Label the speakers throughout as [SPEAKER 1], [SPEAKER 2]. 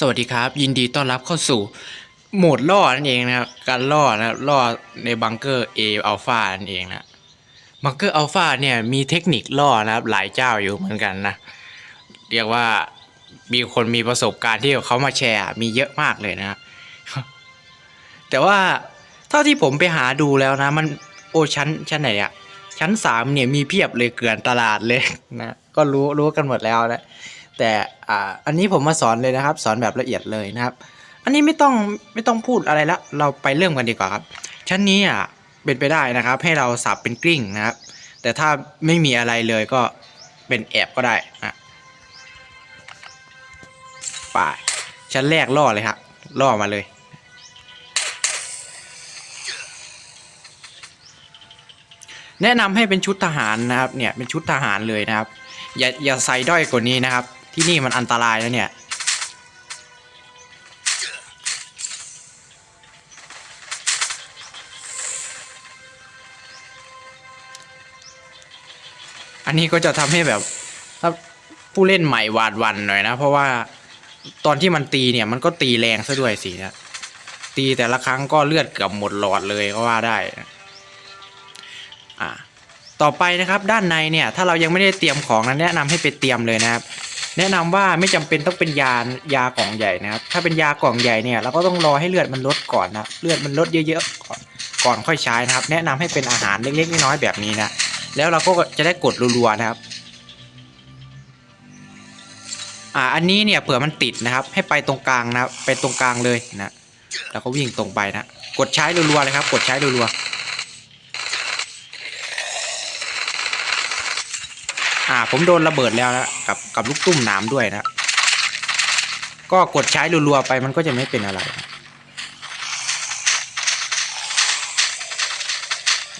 [SPEAKER 1] สวัสดีครับ ยินดีต้อนรับเข้าสู่โหมดล่อนั่นเองนะครับการล่อนะครับล่อในบังเกอร์ A อัลฟานั่นเองนะบังเกอร์อัลฟาเนี่ยมีเทคนิคล่อนะครับหลายเจ้าอยู่เหมือนกันนะเรียกว่ามีคนมีประสบการณ์ที่เขามาแชร์มีเยอะมากเลยนะแต่ว่าเท่าที่ผมไปหาดูแล้วนะ มันโอชั้นชั้นไหนอะชั้นสามเนี่ยมีเพียบเลยเกลื่อนตลาดเลยนะก็รู้รู้กันหมดแล้วนะ แต่อ่าอันนี้ผมมาสอนเลยนะครับ สอนแบบละเอียดเลยนะครับ อันนี้ไม่ต้องไม่ต้องพูดอะไรละเราไปเริ่มกันดีกว่าครับ ชั้นนี้อะเป็นไปได้นะครับ ให้เราสับเป็นกลิ้งนะครับ แต่ถ้าไม่มีอะไรเลยก็เป็นแอบก็ได้นะป่าชั้นแรกล่อเลยครับล่อมาเลยแนะนำให้เป็นชุดทหารนะครับเนี่ยเป็นชุดทหารเลยนะครับ อย่าอย่าใส่ด้อยกว่านี้นะครับ ที่นี่มันอันตรายแล้วเนี่ย อันนี้ก็จะทำให้แบบถ้าผู้เล่นใหม่หวาดวันหน่อยนะ เพราะว่าตอนที่มันตีเนี่ยมันก็ตีแรงซะด้วยสินะตีแต่ละครั้งก็เลือดเกือบหมดหลอดเลยก็ว่าได้อ่าต่อไปนะครับด้านในเนี่ยถ้าเรายังไม่ได้เตรียมของนั้นแนะนำให้ไปเตรียมเลยนะครับ แนะนำว่าไม่จำเป็นต้องเป็นยายากล่องใหญ่นะครับ ถ้าเป็นยากล่องใหญ่เนี่ยเราก็ต้องรอให้เลือดมันลดก่อนนะเลือดมันลดเยอะๆก่อนก่อนค่อยใช้นะครับ แนะนำให้เป็นอาหารเล็กๆน้อยๆแบบนี้นะแล้วเราก็จะได้กดรัวๆนะครับอ่าอันนี้เนี่ยเผื่อมันติดนะครับ ให้ไปตรงกลางนะครับไปตรงกลางเลยนะแล้วก็วิ่งตรงไปนะกดใช้รัวๆเลยครับ กดใช้รัวๆ อ่า ผมโดนระเบิดแล้วนะกับกับลูกตุ้มน้ำด้วยนะ ก็กดใช้รัวๆไปมันก็จะไม่เป็นอะไรนะ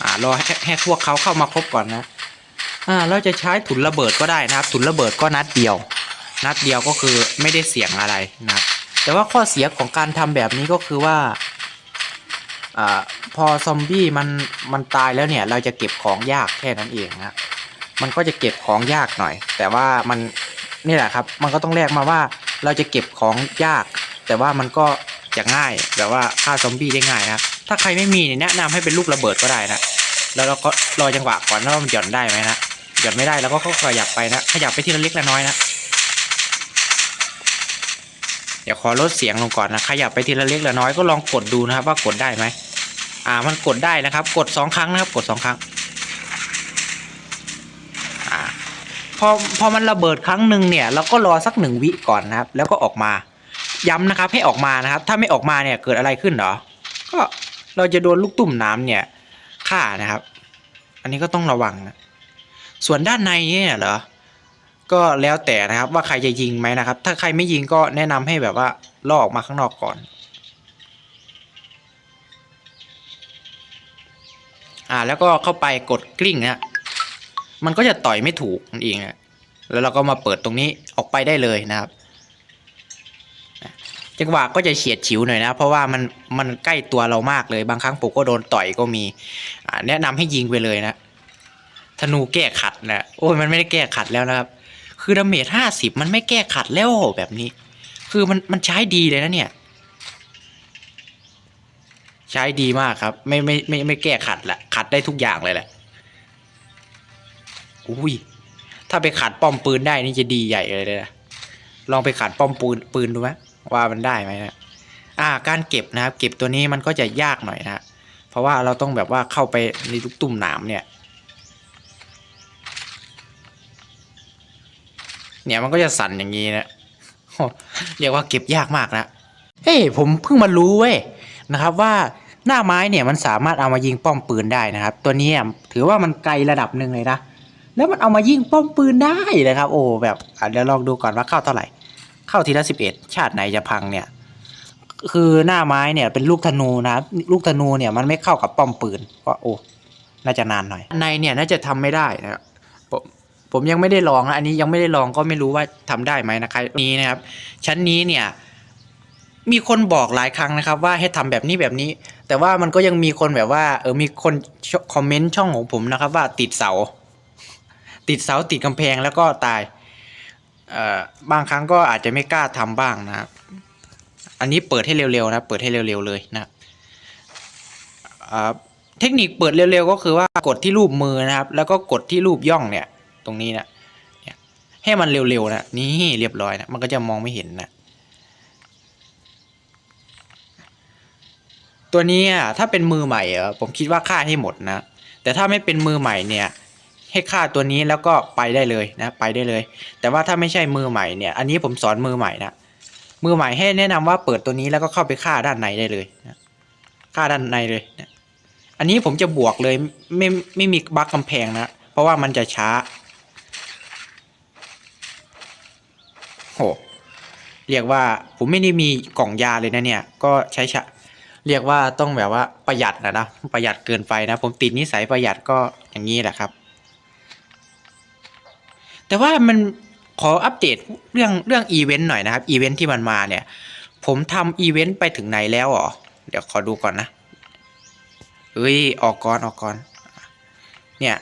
[SPEAKER 1] อ่ารอให้ให้พวกเขาเข้ามาครบก่อนนะ อ่า เราจะใช้ถุนระเบิดก็ได้นะครับ ถุนระเบิดก็นัดเดียว นัดเดียวก็คือไม่ได้เสี่ยงอะไรนะครับ แต่ว่าข้อเสียของการทำแบบนี้ก็คือว่าอ่าพอซอมบี้มันมันตายแล้วเนี่ย เราจะเก็บของยากแค่นั้นเองนะ มันก็จะเก็บของยากหน่อย แต่ว่ามันนี่แหละครับ มันก็ต้องแลกมาว่าเราจะเก็บของยาก แต่ว่ามันก็จะง่ายแบบว่าฆ่าซอมบี้ได้ง่ายนะครับถ้าใครไม่มีเนี่ยแนะนำให้เป็นลูกระเบิดก็ได้นะแล้วเราก็รอจังหวะก่อนว่ามันหย่อนได้ไหมนะหย่อนไม่ได้แล้วก็ขยับไปนะขยับไปทีละเล็กละน้อยนะเดี๋ยวขอลดเสียงลงก่อนนะขยับไปทีละเล็กละน้อยก็ลองกดดูนะครับว่ากดได้ไหมอ่ามันกดได้นะครับ กดสองครั้งนะครับ กดสองครั้ง อ่า พอพอมันระเบิดครั้งหนึ่งเนี่ยเราก็รอสักหนึ่งวิก่อนนะครับ แล้วก็ออกมาย้ำนะครับ ให้ออกมานะครับ ถ้าไม่ออกมาเนี่ยเกิดอะไรขึ้นหรอ ก็เราจะโดนลูกตุ่มน้ำเนี่ยฆ่านะครับ อันนี้ก็ต้องระวังนะส่วนด้านในเนี่ยเหรอก็แล้วแต่นะครับว่าใครจะยิงไหมนะครับ ถ้าใครไม่ยิงก็แนะนำให้แบบว่าล่อออกมาข้างนอกก่อน อ่าแล้วก็เข้าไปกดกลิ้งนะ มันก็จะต่อยไม่ถูกนั่นเองอะแล้วเราก็มาเปิดตรงนี้ออกไปได้เลยนะครับจังหวะก็จะเฉียดฉิวหน่อยนะ เพราะว่ามันมันใกล้ตัวเรามากเลยบางครั้งผมก็โดนต่อยก็มีอ่าแนะนำให้ยิงไปเลยนะธนูแก้ขัดนะโอ้ยมันไม่ได้แก้ขัดแล้วนะครับ คือดาเมจห้าสิบมันไม่แก้ขัดแล้วแบบนี้ คือมันมันใช้ดีเลยนะเนี่ย ใช้ดีมากครับ ไม่ไม่ไม่ไม่แก้ขัดละขัดได้ทุกอย่างเลยแหละ อุ้ย ถ้าไปขัดป้อมปืนได้นี่จะดีใหญ่เลยนะลองไปขัดป้อมปืนปืนดูไหมว่ามันได้ไหมนะอ่า การเก็บนะครับ เก็บตัวนี้มันก็จะยากหน่อยนะเพราะว่าเราต้องแบบว่าเข้าไปในลูกตุ่มหนามเนี่ย เนี่ยมันก็จะสั่นอย่างนี้นะเรียกว่าเก็บยากมากนะเฮ้ยผมเพิ่งมารู้เว้ยนะครับว่าหน้าไม้เนี่ยมันสามารถเอามายิงป้อมปืนได้นะครับ ตัวนี้ถือว่ามันไกลระดับหนึ่งเลยนะ แล้วมันเอามายิงป้อมปืนได้เลยครับ โอ้แบบเดี๋ยวลองดูก่อนว่าเข้าเท่าไหร่ เข้าทีละสิบเอ็ดชาติไหนจะพังเนี่ย คือหน้าไม้เนี่ยเป็นลูกธนูนะครับ ลูกธนูเนี่ยมันไม่เข้ากับป้อมปืนก็โอ้น่าจะนานหน่อย ในเนี่ยน่าจะทำไม่ได้นะครับผมผมยังไม่ได้ลองนะอันนี้ยังไม่ได้ลองก็ไม่รู้ว่าทำได้ไหมนะครับนี้นะครับ ชั้นนี้เนี่ยมีคนบอกหลายครั้งนะครับว่าให้ทำแบบนี้แบบนี้ แต่ว่ามันก็ยังมีคนแบบว่า เออมีคนคอมเมนต์ช่องของผมนะครับว่าติดเสา ติดเสาติดกำแพงแล้วก็ตายบางครั้งก็อาจจะไม่กล้าทำบ้างนะครับ อันนี้เปิดให้เร็วๆนะเปิดให้เร็วๆเลยนะเทคนิคเปิดเร็วๆก็คือว่ากดที่รูปมือนะครับ แล้วก็กดที่รูปย่องเนี่ย ตรงนี้นะให้มันเร็วๆนะนี่เรียบร้อยนะมันก็จะมองไม่เห็นนะตัวนี้ถ้าเป็นมือใหม่ผมคิดว่าฆ่าให้หมดนะแต่ถ้าไม่เป็นมือใหม่เนี่ย ให้ฆ่าตัวนี้แล้วก็ไปได้เลยนะไปได้เลย แต่ว่าถ้าไม่ใช่มือใหม่เนี่ย อันนี้ผมสอนมือใหม่นะมือใหม่ให้แนะนำว่าเปิดตัวนี้แล้วก็เข้าไปฆ่าด้านในได้เลยนะฆ่าด้านในเลยนะอันนี้ผมจะบวกเลยไม่ไม่มีบั๊กกำแพงนะเพราะว่ามันจะช้าโหเรียกว่าผมไม่ได้มีกล่องยาเลยนะเนี่ย ก็ใช้ชะเรียกว่าต้องแบบว่าประหยัดนะนะประหยัดเกินไปนะ ผมติดนิสัยประหยัดก็อย่างนี้แหละครับ แต่ว่ามันขออัปเดตเรื่องเรื่องอีเวนต์หน่อยนะครับอีเวนต์ที่มันมาเนี่ย ผมทำอีเวนต์ไปถึงไหนแล้วอ๋อเดี๋ยวขอดูก่อนนะเอ้ยออกก่อนออกก่อน เนี่ย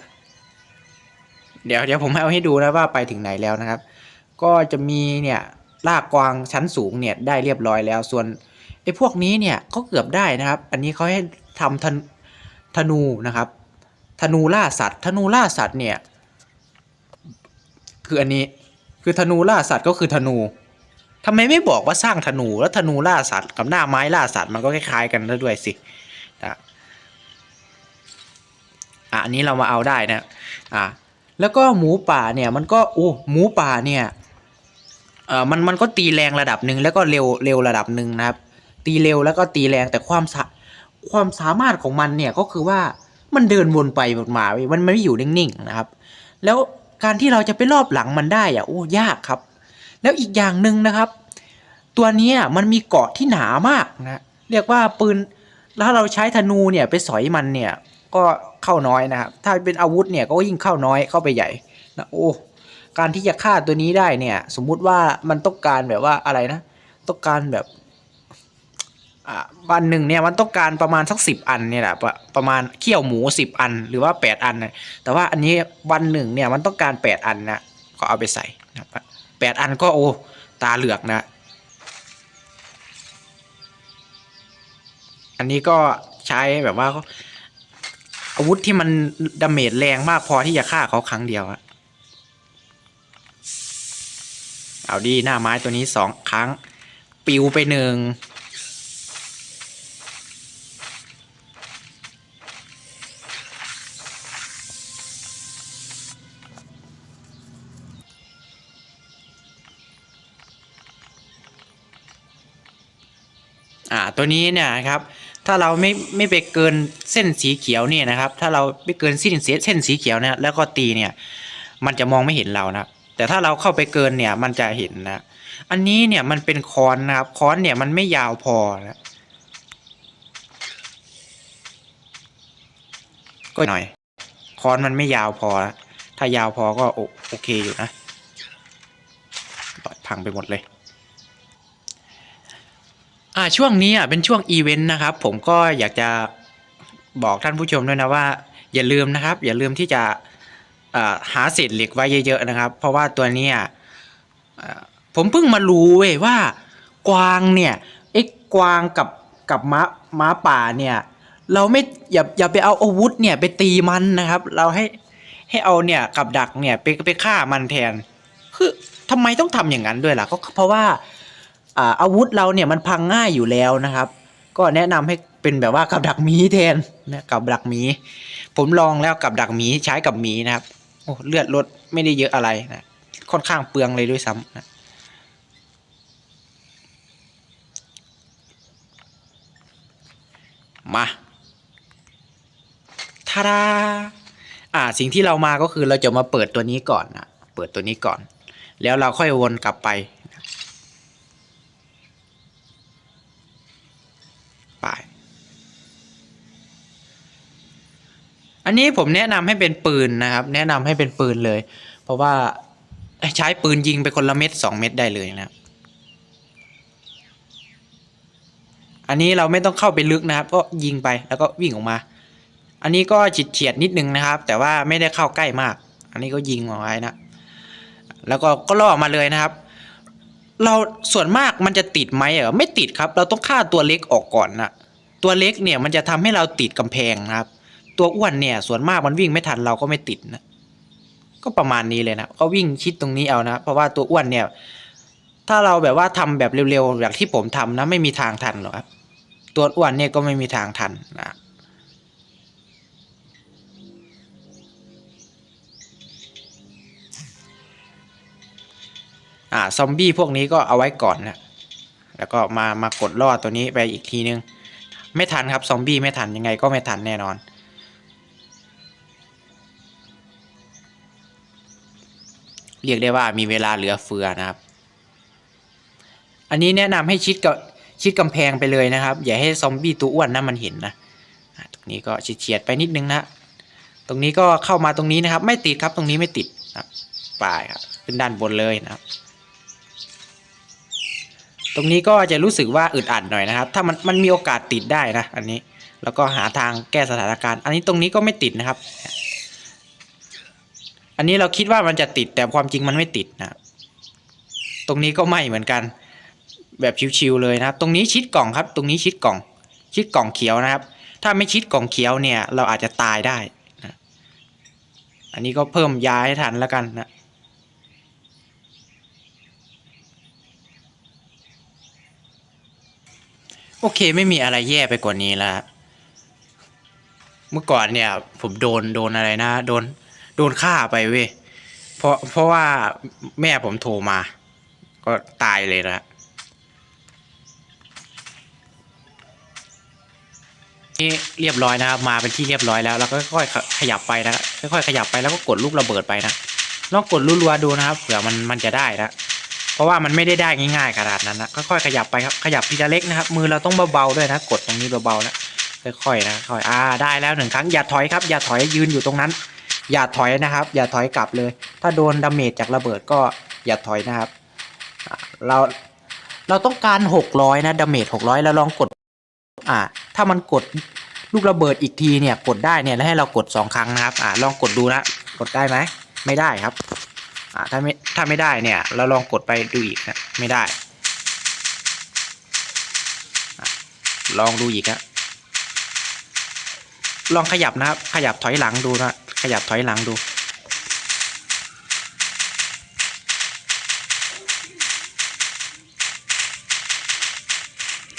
[SPEAKER 1] เดี๋ยวเดี๋ยวผมเอาให้ดูนะว่าไปถึงไหนแล้วนะครับ ก็จะมีเนี่ยลากกวางชั้นสูงเนี่ยได้เรียบร้อยแล้วส่วนไอ้พวกนี้เนี่ยเขาเกือบได้นะครับ อันนี้เขาให้ทำธนธนูนะครับ ธนูล่าสัตว์ ธนูล่าสัตว์เนี่ย คืออันนี้ คือธนูล่าสัตว์ก็คือธนูทำไมไม่บอกว่าสร้างธนูแล้วธนูล่าสัตว์กับหน้าไม้ล่าสัตว์มันก็คล้ายๆกันด้วยสินะอะอันนี้เรามาเอาได้นะอะแล้วก็หมูป่าเนี่ยมันก็โอ้หมูป่าเนี่ยเออมันมันก็ตีแรงระดับหนึ่งแล้วก็เร็วเร็วระดับหนึ่งนะครับ ตีเร็วแล้วก็ตีแรงแต่ความสาความสามารถของมันเนี่ยก็คือว่ามันเดินวนไปวนมา มันไม่อยู่นิ่งๆนะครับ แล้ว การที่เราจะไปรอบหลังมันได้อะโอ้ยากครับ แล้วอีกอย่างหนึ่งนะครับ ตัวนี้มันมีเกาะที่หนามากนะเรียกว่าปืนถ้าเราใช้ธนูเนี่ยไปสอยมันเนี่ยก็เข้าน้อยนะครับ ถ้าเป็นอาวุธเนี่ยก็ยิ่งเข้าน้อยเข้าไปใหญ่นะโอ้การที่จะฆ่าตัวนี้ได้เนี่ย สมมุติว่ามันต้องการแบบว่าอะไรนะ ต้องการแบบ อ่าวันหนึ่งเนี่ยมันต้องการประมาณสักสิบอันเนี่ยแหละประประมาณเคี่ยวหมูสิบอันหรือว่าแปดอันนะแต่ว่าอันนี้วันหนึ่งเนี่ยมันต้องการแปดอันนะก็เอาไปใส่นะแปดอันก็โอ้ตาเหลือกนะ อันนี้ก็ใช้แบบว่าอาวุธที่มันดาเมจแรงมากพอที่จะฆ่าเขาครั้งเดียวอะเอาดีหน้าไม้ตัวนี้สองครั้ง ปิวไปหนึ่ง ตัวนี้เนี่ยนะครับถ้าเราไม่ไม่ไปเกินเส้นสีเขียวเนี่ยนะครับ ถ้าเราไม่เกินเส้นเส้นสีเขียวเนี่ยแล้วก็ตีเนี่ย มันจะมองไม่เห็นเรานะแต่ถ้าเราเข้าไปเกินเนี่ยมันจะเห็นนะอันนี้เนี่ยมันเป็นค้อนนะครับค้อนเนี่ยมันไม่ยาวพอนะก็หน่อยค้อนมันไม่ยาวพอนะถ้ายาวพอก็โอโอเคอยู่นะต่อยพังไปหมดเลย อ่าช่วงนี้อะเป็นช่วงอีเวนต์นะครับ ผมก็อยากจะบอกท่านผู้ชมด้วยนะว่า อย่าลืมนะครับ อย่าลืมที่จะหาเศษเหล็กไว้เยอะๆนะครับ เพราะว่าตัวนี้ผมเพิ่งมารู้เว้ยว่า กวางเนี่ยไอ้กวางกับกับม้าม้าป่าเนี่ย เราไม่อย่าอย่าไปเอาอาวุธเนี่ยไปตีมันนะครับ เราให้ให้เอาเนี่ยกับดักเนี่ยไปไปฆ่ามันแทน คือทำไมต้องทำอย่างนั้นด้วยล่ะก็เพราะว่า อาอาวุธเราเนี่ยมันพังง่ายอยู่แล้วนะครับ ก็แนะนำให้เป็นแบบว่ากับดักหมีแทนนะกับดักหมี ผมลองแล้วกับดักหมีใช้กับหมีนะครับโอ้เลือดลดไม่ได้เยอะอะไรนะค่อนข้างเปลืองเลยด้วยซ้ำนะมาทาดาอ่าสิ่งที่เรามาก็คือเราจะมาเปิดตัวนี้ก่อนนะเปิดตัวนี้ก่อน แล้วเราค่อยวนกลับไป อันนี้ผมแนะนำให้เป็นปืนนะครับ แนะนำให้เป็นปืนเลย เพราะว่าใช้ปืนยิงไปคนละเม็ดสองเม็ดได้เลยนะครับ อันนี้เราไม่ต้องเข้าไปลึกนะครับ ก็ยิงไปแล้วก็วิ่งออกมา อันนี้ก็จิตเฉียดนิดนึงนะครับ แต่ว่าไม่ได้เข้าใกล้มาก อันนี้ก็ยิงออกไว้นะ แล้วก็ก็ล่อมาเลยนะครับ เราส่วนมากมันจะติดไหมเออไม่ติดครับ เราต้องฆ่าตัวเล็กออกก่อนนะตัวเล็กเนี่ยมันจะทำให้เราติดกำแพงนะครับ ตัวอ้วนเนี่ยส่วนมากมันวิ่งไม่ทันเราก็ไม่ติดนะ ก็ประมาณนี้เลยนะก็วิ่งชิดตรงนี้เอานะ เพราะว่าตัวอ้วนเนี่ย ถ้าเราแบบว่าทำแบบเร็วๆอย่างที่ผมทำนะไม่มีทางทันหรอกครับ ตัวอ้วนเนี่ยก็ไม่มีทางทันนะอ่าซอมบี้พวกนี้ก็เอาไว้ก่อนนะ แล้วก็มามากดล่อตัวนี้ไปอีกทีนึง ไม่ทันครับซอมบี้ไม่ทันยังไงก็ไม่ทันแน่นอน เรียกได้ว่ามีเวลาเหลือเฟือนะครับ อันนี้แนะนำให้ชิดกับชิดกำแพงไปเลยนะครับ อย่าให้ซอมบี้ตัวอ้วนนะมันเห็นนะตรงนี้ก็เฉียดไปนิดนึงนะตรงนี้ก็เข้ามาตรงนี้นะครับ ไม่ติดครับตรงนี้ไม่ติดนะป่ายครับขึ้นด้านบนเลยนะครับ ตรงนี้ก็จะรู้สึกว่าอึดอัดหน่อยนะครับ ถ้ามันมันมีโอกาสติดได้นะ อันนี้แล้วก็หาทางแก้สถานการณ์ อันนี้ตรงนี้ก็ไม่ติดนะครับ อันนี้เราคิดว่ามันจะติดแต่ความจริงมันไม่ติดนะตรงนี้ก็ไม่เหมือนกัน แบบชิวๆเลยนะครับ ตรงนี้ชิดกล่องครับ ตรงนี้ชิดกล่อง ชิดกล่องเขียวนะครับ ถ้าไม่ชิดกล่องเขียวเนี่ย เราอาจจะตายได้นะอันนี้ก็เพิ่มยาให้ทันแล้วกันนะโอเคไม่มีอะไรแย่ไปกว่านี้แล้ว เมื่อก่อนเนี่ย ผมโดนโดนอะไรนะ โดน โดนฆ่าไปเว้ยเพราะเพราะว่าแม่ผมโทรมา ก็ตายเลยนะนี่เรียบร้อยนะครับ มาเป็นที่เรียบร้อยแล้วแล้วก็ค่อยขยับไปนะค่อยๆขยับไปแล้วก็กดลูกระเบิดไปนะลองกดรัวๆดูนะครับเผื่อมันมันจะได้นะเพราะว่ามันไม่ได้ได้ง่ายๆขนาดนั้นนะค่อยๆขยับไปครับขยับทีละเล็กนะครับ มือเราต้องเบาๆด้วยนะ กดตรงนี้เบาๆนะค่อยๆนะค่อยอ่าได้แล้วหนึ่งครั้งอย่าถอยครับ อย่าถอยยืนอยู่ตรงนั้น อย่าถอยนะครับ อย่าถอยกลับเลย ถ้าโดนดาเมจจากระเบิดก็อย่าถอยนะครับ เราเราต้องการหกร้อยนะดาเมจหกร้อยแล้วลองกดอ่าถ้ามันกดลูกระเบิดอีกทีเนี่ยกดได้เนี่ยแล้วให้เรากดสองครั้งนะครับอ่าลองกดดูนะกดได้ไหมไม่ได้ครับอ่าถ้าไม่ถ้าไม่ได้เนี่ย เราลองกดไปดูอีกนะไม่ได้ ลองดูอีกนะลองขยับนะครับ ขยับถอยหลังดูนะ ขยับถอยหลังดู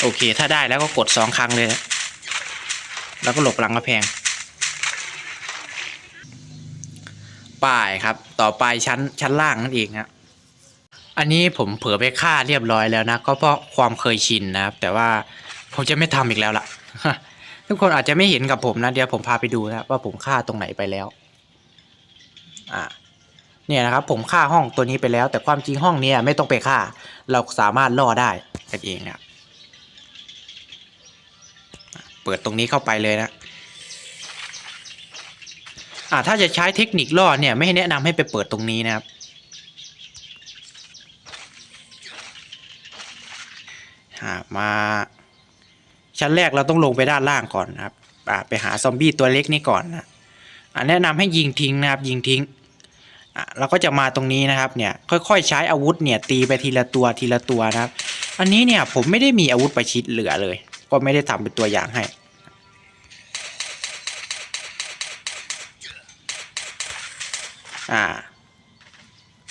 [SPEAKER 1] โอเค ถ้าได้แล้วก็กดสองครั้งเลย แล้วก็หลบหลังกระแพง ป้ายครับ ต่อไปชั้นชั้นล่างนั่นเองนะอันนี้ผมเผลอไปฆ่าเรียบร้อยแล้วนะ ก็เพราะความเคยชินนะครับ แต่ว่าผมจะไม่ทำอีกแล้วล่ะ ทุกคนอาจจะไม่เห็นกับผมนะ เดี๋ยวผมพาไปดูนะว่าผมฆ่าตรงไหนไปแล้ว อ่า เนี่ยนะครับ ผมฆ่าห้องตัวนี้ไปแล้ว แต่ความจริงห้องเนี้ยไม่ต้องไปฆ่า เราสามารถล่อได้กันเองนะเปิดตรงนี้เข้าไปเลยนะอ่าถ้าจะใช้เทคนิคล่อเนี่ย ไม่ให้แนะนำให้ไปเปิดตรงนี้นะครับมา ชั้นแรกเราต้องลงไปด้านล่างก่อนนะครับไปหาซอมบี้ตัวเล็กนี่ก่อนนะอ่าแนะนำให้ยิงทิ้งนะครับยิงทิ้งอ่าเราก็จะมาตรงนี้นะครับเนี่ยค่อยๆใช้อาวุธเนี่ยตีไปทีละตัวทีละตัวนะครับ อันนี้เนี่ยผมไม่ได้มีอาวุธประชิดเหลือเลย ก็ไม่ได้ทำเป็นตัวอย่างให้อ่า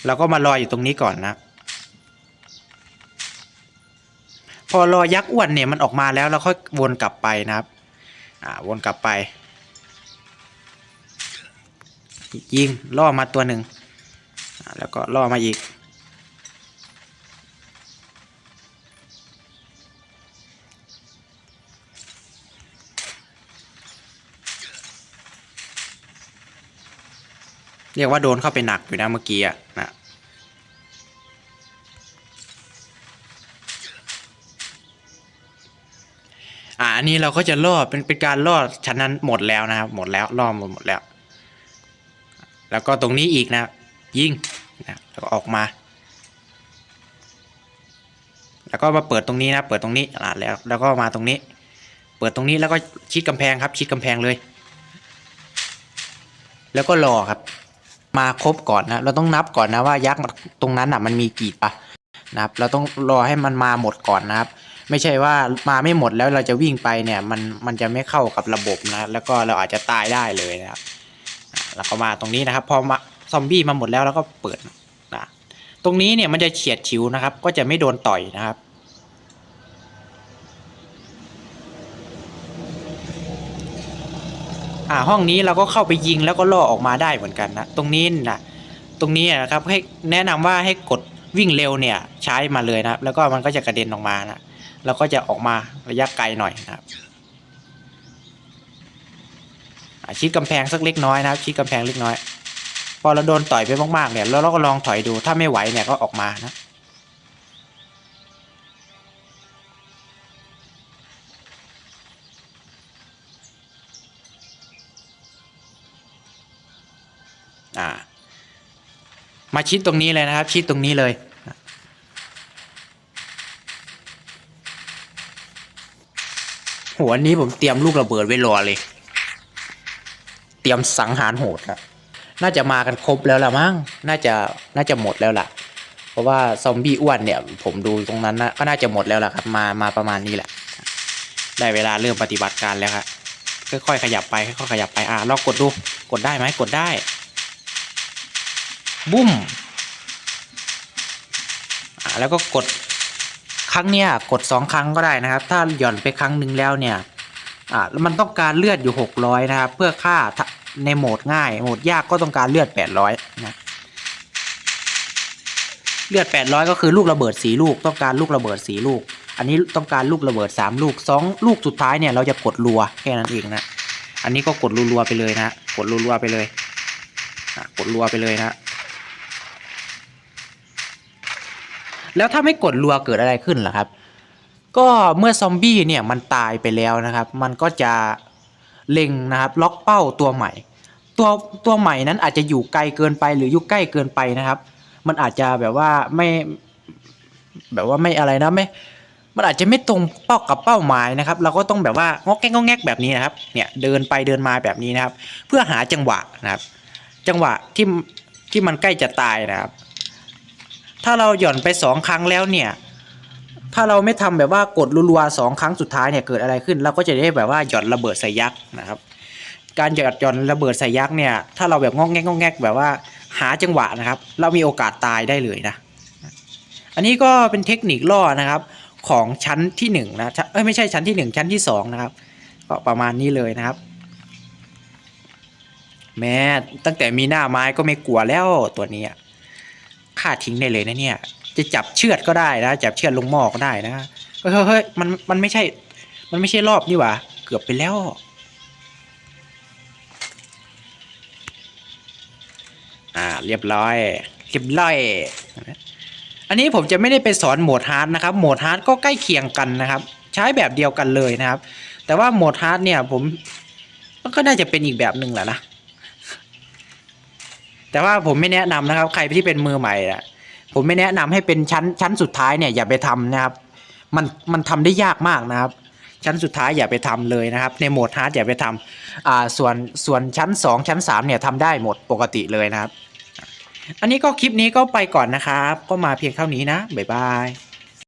[SPEAKER 1] เราก็มารออยู่ตรงนี้ก่อนนะ อรอยักษ์อ้วนเนี่ยมันออกมาแล้วเราค่อยวนกลับไปนะครับ อ่าวนกลับไป ยิงล่อมาตัวหนึ่งแล้วก็ล่อมาอีก เรียกว่าโดนเข้าไปหนักอยู่นะเมื่อกี้อะนะ อ่าอันนี้เราก็จะล่อเป็นเป็นการล่อชั้นนั้นหมดแล้วนะครับ หมดแล้วล่อหมดหมดแล้ว แล้วก็ตรงนี้อีกนะยิงนะแล้วก็ออกมา แล้วก็มาเปิดตรงนี้นะ เปิดตรงนี้อ่าแล้วแล้วก็มาตรงนี้ เปิดตรงนี้แล้วก็ชิดกำแพงครับ ชิดกำแพงเลย แล้วก็รอครับ มาครบก่อนนะเราต้องนับก่อนนะว่ายักษ์ตรงนั้นอะมันมีกี่ปะนะครับ เราต้องรอให้มันมาหมดก่อนนะครับ ไม่ใช่ว่ามาไม่หมดแล้วเราจะวิ่งไปเนี่ยมันมันจะไม่เข้ากับระบบนะแล้วก็เราอาจจะตายได้เลยนะครับแล้วก็มาตรงนี้นะครับ พอมาซอมบี้มาหมดแล้วแล้วก็เปิดนะตรงนี้เนี่ยมันจะเฉียดฉิวนะครับ ก็จะไม่โดนต่อยนะครับอ่าห้องนี้เราก็เข้าไปยิงแล้วก็ล่อออกมาได้เหมือนกันนะตรงนี้นะตรงนี้นะครับให้แนะนำว่าให้กดวิ่งเร็วเนี่ยใช้มาเลยนะครับ แล้วก็มันก็จะกระเด็นออกมานะ แล้วก็จะออกมาระยะไกลหน่อยนะครับชิดกำแพงสักเล็กน้อยนะครับชิดกำแพงเล็กน้อย พอเราโดนต่อยไปมากๆเนี่ยแล้วเราก็ลองถอยดูถ้าไม่ไหวเนี่ยก็ออกมานะอ่ามาชิดตรงนี้เลยนะครับ ชิดตรงนี้เลย หัวอันนี้ผมเตรียมลูกระเบิดไว้รอเลย เตรียมสังหารโหดครับ น่าจะมากันครบแล้วละมั้ง น่าจะน่าจะหมดแล้วล่ะ เพราะว่าซอมบี้อ้วนเนี่ย ผมดูตรงนั้นนะก็น่าจะหมดแล้วล่ะครับ มามาประมาณนี้แหละ ได้เวลาเริ่มปฏิบัติการแล้วครับค่อยๆขยับไปค่อยๆขยับไปอะลองกดดู กดได้ไหมกดได้ บุ้มอ่าแล้วก็กด ครั้งเนี้ยกดสองครั้งก็ได้นะครับ ถ้าหย่อนไปครั้งหนึ่งแล้วเนี่ยอ่าแล้วมันต้องการเลือดอยู่หกร้อยนะครับ เพื่อฆ่าในโหมดง่าย โหมดยากก็ต้องการเลือดแปดร้อยนะเลือดแปดร้อยก็คือลูกระเบิดสีลูก ต้องการลูกระเบิดสีลูก อันนี้ต้องการลูกระเบิดสามลูกสองลูกสุดท้ายเนี่ยเราจะกดรัวแค่นั้นเองนะ อันนี้ก็กดรัวๆไปเลยนะ กดรัวๆไปเลยกดรัวไปเลยนะ แล้วถ้าไม่กดรัวเกิดอะไรขึ้นล่ะครับ ก็เมื่อซอมบี้เนี่ยมันตายไปแล้วนะครับ มันก็จะเล็งนะครับล็อกเป้าตัวใหม่ ตัวตัวใหม่นั้นอาจจะอยู่ไกลเกินไปหรืออยู่ใกล้เกินไปนะครับ มันอาจจะแบบว่าไม่แบบว่าไม่อะไรนะไม่มันอาจจะไม่ตรงเป้ากับเป้าหมายนะครับ เราก็ต้องแบบว่างอกแงกงอกแงกแบบนี้นะครับ เนี่ยเดินไปเดินมาแบบนี้นะครับ เพื่อหาจังหวะนะครับ จังหวะที่ที่มันใกล้จะตายนะครับ ถ้าเราหย่อนไปสองครั้งแล้วเนี่ย ถ้าเราไม่ทำแบบว่ากดรัวๆสองครั้งสุดท้ายเนี่ยเกิดอะไรขึ้น เราก็จะได้แบบว่าหย่อนระเบิดใส่ยักษ์นะครับ การหย่อนหย่อนระเบิดใส่ยักษ์เนี่ย ถ้าเราแบบงอกแงกงอกแงกแบบว่าหาจังหวะนะครับ เรามีโอกาสตายได้เลยนะ อันนี้ก็เป็นเทคนิคล่อนะครับของชั้นที่หนึ่งนะเอ้ยไม่ใช่ชั้นที่หนึ่งชั้นที่สองนะครับ ก็ประมาณนี้เลยนะครับ แม้ตั้งแต่มีหน้าไม้ก็ไม่กลัวแล้วตัวนี้ ฆ่าทิ้งได้เลยนะเนี่ย จะจับเชือดก็ได้นะ จับเชือดลงหม้อก็ได้นะเฮ้ยเฮ้ยเฮ้ยมันมันไม่ใช่ มันไม่ใช่รอบนี่หว่า เกือบไปแล้ว อ่า เรียบร้อย เรียบร้อยอันนี้ผมจะไม่ได้ไปสอนโหมดฮาร์ดนะครับ โหมดฮาร์ดก็ใกล้เคียงกันนะครับ ใช้แบบเดียวกันเลยนะครับ แต่ว่าโหมดฮาร์ดเนี่ยผมมันก็น่าจะเป็นอีกแบบหนึ่งแหละนะ แต่ว่าผมไม่แนะนำนะครับ ใครที่เป็นมือใหม่อะผมไม่แนะนำให้เป็นชั้นชั้นสุดท้ายเนี่ยอย่าไปทำนะครับ มันมันทำได้ยากมากนะครับ ชั้นสุดท้ายอย่าไปทำเลยนะครับ ในโหมดฮาร์ดอย่าไปทำอ่าส่วนส่วนชั้น 2 ชั้น3เนี่ยทำได้หมดปกติเลยนะครับ อันนี้ก็คลิปนี้ก็ไปก่อนนะครับ ก็มาเพียงเท่านี้นะบ๊ายบาย